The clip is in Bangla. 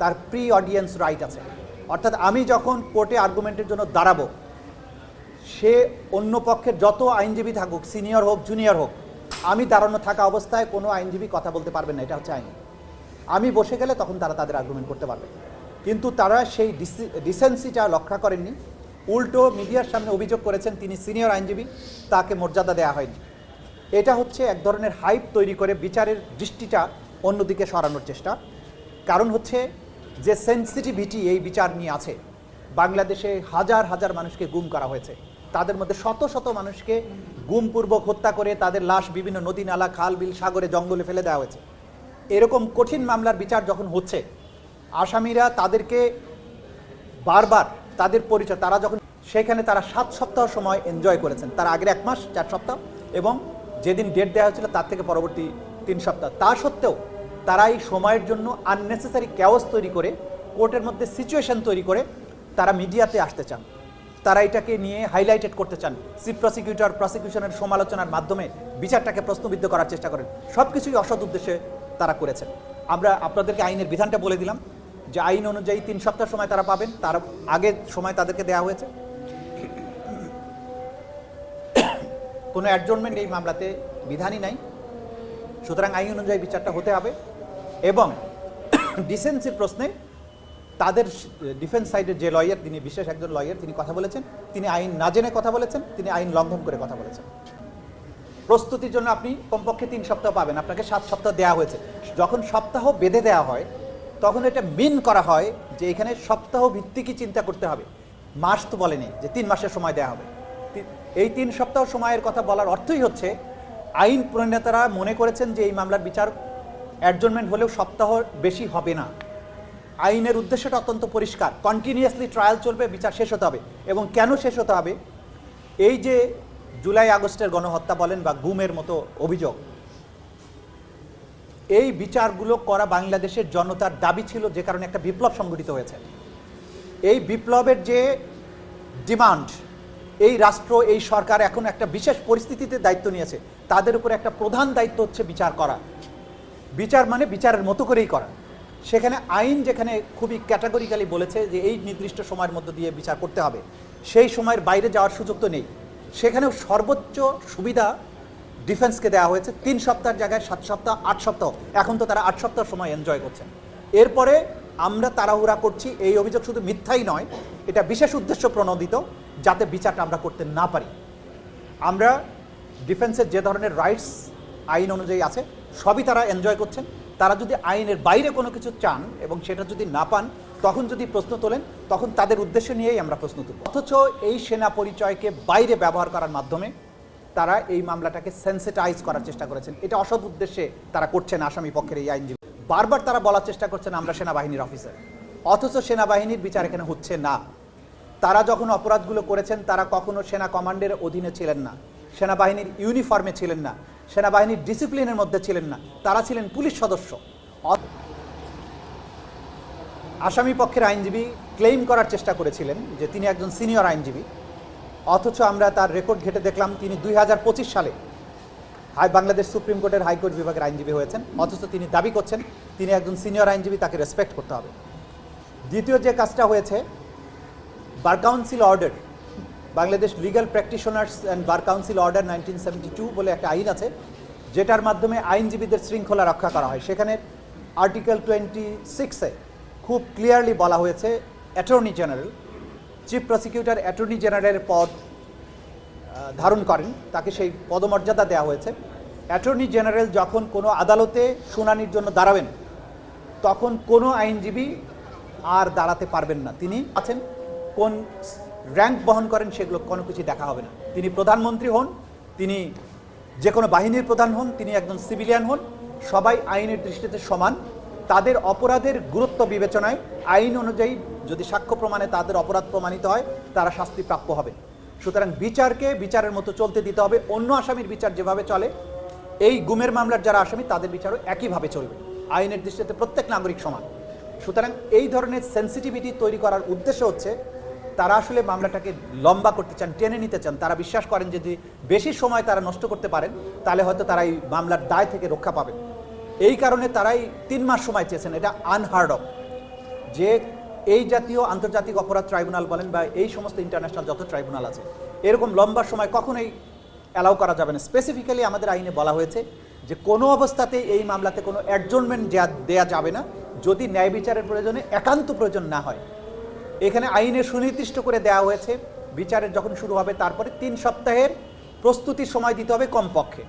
তার প্রি অডিয়েন্স রাইট আছে। অর্থাৎ আমি যখন কোর্টে আর্গুমেন্টের জন্য দাঁড়াবো, সে অন্য পক্ষের যত আইনজীবী থাকুক সিনিয়র হোক জুনিয়র হোক, আমি দাঁড়ানো থাকা অবস্থায় কোনো আইনজীবী কথা বলতে পারবেন না, এটা হচ্ছে আইন। আমি বসে গেলে তখন তারা তাদের আর্গুমেন্ট করতে পারবে। কিন্তু তারা সেই ডিসেন্সিটা রক্ষা করেননি। উল্টো মিডিয়ার সামনে অভিযোগ করেছেন, তিনি সিনিয়র আইনজীবী, তাকে মর্যাদা দেওয়া হয়নি। এটা হচ্ছে এক ধরনের হাইপ তৈরি করে বিচারের দৃষ্টিটা অন্যদিকে সরানোর চেষ্টা। কারণ হচ্ছে যে সেন্সিটিভিটি এই বিচার নিয়ে আছে, বাংলাদেশে হাজার হাজার মানুষকে গুম করা হয়েছে। তাদের মধ্যে শত শত মানুষকে গুমপূর্বক হত্যা করে তাদের লাশ বিভিন্ন নদী নালা, খাল, বিল, সাগরে, জঙ্গলে ফেলে দেওয়া হয়েছে। এরকম কঠিন মামলার বিচার যখন হচ্ছে, আসামিরা তাদেরকে বারবার তাদের পরিচয়, তারা যখন সেখানে তারা সাত সপ্তাহ সময় এনজয় করেছেন। তার আগের এক মাস, চার সপ্তাহ, এবং যেদিন ডেট দেওয়া হয়েছিল তার থেকে পরবর্তী তিন সপ্তাহ। তা সত্ত্বেও তারা এই সময়ের জন্য আননেসেসারি ক্যাওস তৈরি করে কোর্টের মধ্যে সিচুয়েশন তৈরি করে তারা মিডিয়াতে আসতে চান। তারা এটাকে নিয়ে হাইলাইটেড করতে চান। চিফ প্রসিকিউটর প্রসিকিউশনের সমালোচনার মাধ্যমে বিচারটাকে প্রশ্নবিদ্ধ করার চেষ্টা করেন। সব কিছুই অসৎ উদ্দেশ্যে তারা করেছেন। আমরা আপনাদেরকে আইনের বিধানটা বলে দিলাম যে আইন অনুযায়ী তিন সপ্তাহ সময় তারা পাবেন। তার আগের সময় তাদেরকে দেওয়া হয়েছে। কোনো অ্যাডজনমেন্ট এই মামলাতে বিধানই নাই। সুতরাং আইন অনুযায়ী বিচারটা হতে হবে। এবং ডিসেন্সির প্রশ্নে তাদের ডিফেন্স সাইডের যে লয়ার, তিনি বিশেষ একজন লয়ার, তিনি কথা বলেছেন। তিনি আইন না জেনে কথা বলেছেন, তিনি আইন লঙ্ঘন করে কথা বলেছেন। প্রস্তুতির জন্য আপনি কমপক্ষে তিন সপ্তাহ পাবেন। আপনাকে সাত সপ্তাহ দেওয়া হয়েছে। যখন সপ্তাহ বেঁধে দেওয়া হয়, তখন এটা মিন করা হয় যে এখানে সপ্তাহ ভিত্তিকই চিন্তা করতে হবে। মাস তো বলেনি যে তিন মাসের সময় দেওয়া হবে। এই তিন সপ্তাহ সময়ের কথা বলার অর্থই হচ্ছে, আইন প্রণেতারা মনে করেছেন যে এই মামলার বিচার অ্যাডজনমেন্ট হলেও সপ্তাহ বেশি হবে না। আইনের উদ্দেশ্যটা অত্যন্ত পরিষ্কার। কন্টিনিউয়াসলি ট্রায়াল চলবে, বিচার শেষ হতে হবে। এবং কেন শেষ হতে হবে? এই যে জুলাই আগস্টের গণহত্যা বলেন বা গুমের মতো অভিযোগ, এই বিচারগুলো করা বাংলাদেশের জনতার দাবি ছিল যে কারণে একটা বিপ্লব সংগঠিত হয়েছে। এই বিপ্লবের যে ডিমান্ড, এই রাষ্ট্র, এই সরকার এখন একটা বিশেষ পরিস্থিতিতে দায়িত্ব নিয়েছে। তাদের উপর একটা প্রধান দায়িত্ব হচ্ছে বিচার করা। বিচার মানে বিচারের মতো করেই করা। সেখানে আইন যেখানে খুবই ক্যাটাগরিক্যালি বলেছে যে এই নির্দিষ্ট সময়ের মধ্য দিয়ে বিচার করতে হবে, সেই সময়ের বাইরে যাওয়ার সুযোগ তো নেই। সেখানেও সর্বোচ্চ সুবিধা ডিফেন্সকে দেওয়া হয়েছে, তিন সপ্তাহের জায়গায় সাত সপ্তাহ, আট সপ্তাহ। এখন তো তারা আট সপ্তাহ সময় এনজয় করছেন এরপরে আমরা তাড়াহুড়া করছি, এই অভিযোগ শুধু মিথ্যাই নয়, এটা বিশেষ উদ্দেশ্য প্রণোদিত, যাতে বিচারটা আমরা করতে না পারি। আমরা ডিফেন্সের যে ধরনের রাইটস, আইন অনুযায়ী আছে সবই তারা এনজয় করছেন। তারা যদি আইনের বাইরে কোনো কিছু চান এবং সেটা যদি না পান, তখন যদি প্রশ্ন তোলেন, তখন তাদের উদ্দেশ্য নিয়েই আমরা প্রশ্ন তুলব। অথচ এই সেনা পরিচয়কে বাইরে ব্যবহার করার মাধ্যমে তারা এই মামলাটাকে সেন্সিটাইজ করার চেষ্টা করেছেন। এটা অসৎ উদ্দেশ্যে তারা করছেন আসামি পক্ষের এই আইনজীবী। বারবার তারা বলার চেষ্টা করছেন আমরা সেনাবাহিনীর অফিসার অথচ সেনাবাহিনীর বিচার এখানে হচ্ছে না। তারা যখন অপরাধগুলো করেছেন, তারা কখনো সেনা কমান্ডের অধীনে ছিলেন না। সেনাবাহিনীর ইউনিফর্মে ছিলেন না। সেনাবাহিনীর ডিসিপ্লিনের মধ্যে ছিলেন না, তারা ছিলেন পুলিশ সদস্য। আসামি পক্ষের আইনজীবী ক্লেইম করার চেষ্টা করেছিলেন যে তিনি একজন সিনিয়র আইনজীবী, অথচ আমরা তার রেকর্ড ঘেটে দেখলাম তিনি দুই হাজার পঁচিশ সালে হাই বাংলাদেশ সুপ্রিম কোর্টের হাইকোর্ট বিভাগের আইনজীবী হয়েছেন, অথচ তিনি দাবি করছেন তিনি একজন সিনিয়র আইনজীবী, তাকে রেসপেক্ট করতে হবে। দ্বিতীয় যে কাজটা হয়েছে bar council order Bangladesh legal practitioners and bar council order nineteen বলে একটা আইন আছে, যেটার মাধ্যমে আইনজীবীদের শৃঙ্খলা রক্ষা করা হয়। সেখানে আর্টিকেল টোয়েন্টি সিক্সে খুব ক্লিয়ারলি বলা হয়েছে attorney general chief prosecutor attorney জেনারেলের পদ ধারণ করেন। তাকে সেই পদমর্যাদা দেওয়া হয়েছে। অ্যাটর্নি জেনারেল যখন কোনো আদালতে শুনানির জন্য দাঁড়াবেন, তখন কোনো আইনজীবী আর দাঁড়াতে পারবেন না। তিনি আছেন কোন র্যাঙ্ক বহন করেন, সেগুলো কোনো কিছু দেখা হবে না। তিনি প্রধানমন্ত্রী হন, তিনি যে কোনো বাহিনীর প্রধান হন, তিনি একজন সিভিলিয়ান হন, সবাই আইনের দৃষ্টিতে সমান। তাদের অপরাধের গুরুত্ব বিবেচনায়, আইন অনুযায়ী যদি সাক্ষ্য প্রমাণে তাদের অপরাধ প্রমাণিত হয়, তারা শাস্তি প্রাপ্য হবে। সুতরাং বিচারকে বিচারের মতো চলতে দিতে হবে। অন্য আসামির বিচার যেভাবে চলে, এই গুমের মামলার যারা আসামি, তাদের বিচারও একইভাবে চলবে। আইনের দৃষ্টিতে প্রত্যেক নাগরিক সমান। সুতরাং এই ধরনের সেন্সিটিভিটি তৈরি করার উদ্দেশ্য হচ্ছে তারা আসলে মামলাটাকে লম্বা করতে চান, টেনে নিতে চান, তারা বিশ্বাস করেন যদি বেশি সময় তারা নষ্ট করতে পারেন, তাহলে হয়তো তারা এই মামলার দায় থেকে রক্ষা পাবেন। এই কারণে তারাই তিন মাস সময় চেয়েছেন, এটা আনহার্ড অফ যে এই জাতীয় আন্তর্জাতিক অপরাধ ট্রাইব্যুনাল বলেন বা এই সমস্ত ইন্টারন্যাশনাল যত ট্রাইব্যুনাল আছে, এরকম লম্বা সময় কখনোই অ্যালাউ করা যাবে না। স্পেসিফিক্যালি আমাদের আইনে বলা হয়েছে যে কোনো অবস্থাতেই এই মামলাতে কোনো অ্যাডজনমেন্ট দেয়া যাবে না। যদি ন্যায় বিচারের প্রয়োজনে একান্ত প্রয়োজন না হয় এখানে আইনে সুনির্দিষ্ট করে দেওয়া হয়েছে। বিচারের যখন শুরু হবে, তারপরে তিন সপ্তাহের প্রস্তুতির সময় দিতে হবে কমপক্ষে।